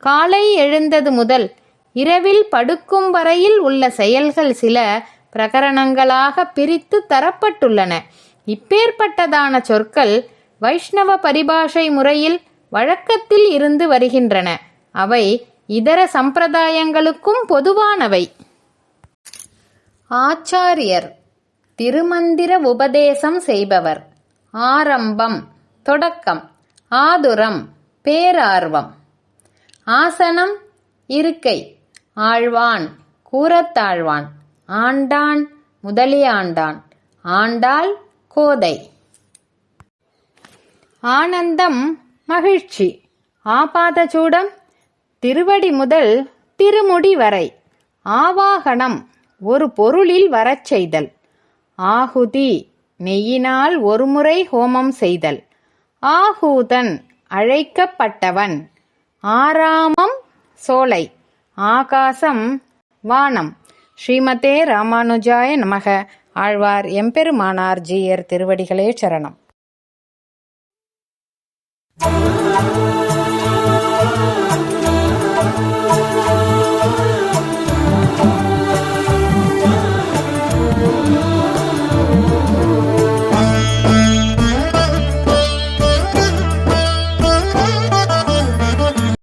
காலை எழுந்தது முதல் இரவில் படுக்கும் வரையில் உள்ள செயல்கள் சில பிரகரணங்களாக பிரித்து தரப்பட்டுள்ளன. இப்பேற்பட்டதான சொற்கள் வைஷ்ணவ பரிபாஷை முறையில் வழக்கத்தில் இருந்து வருகின்றன. அவை இதர சம்பிரதாயங்களுக்கும் பொதுவானவை. ஆச்சாரியர் திருமந்திர உபதேசம் செய்பவர். ஆரம்பம் தொடக்கம். ஆதுரம் பேரார்வம். ஆசனம் இருக்கை ஆழ்வான் கூரத்தாழ்வான் ஆண்டான் முதலியாண்டான் ஆண்டாள் கோதை. ஆனந்தம் மகிழ்ச்சி ஆபாதச்சூடம் திருவடி முதல் திருமுடி வரை ஆவாகனம் ஒரு பொருளில் வரச் செய்தல் ஆகுதி நெய்யினால் ஒருமுறை ஹோமம் செய்தல் ஆகூதன் அழைக்கப்பட்டவன் ஆராமம் சோலை ஆகாசம் வானம். ஸ்ரீமதே ராமானுஜாய நமக. ஆழ்வார் எம்பெருமானார் ஜீயர் திருவடிகளே சரணம்.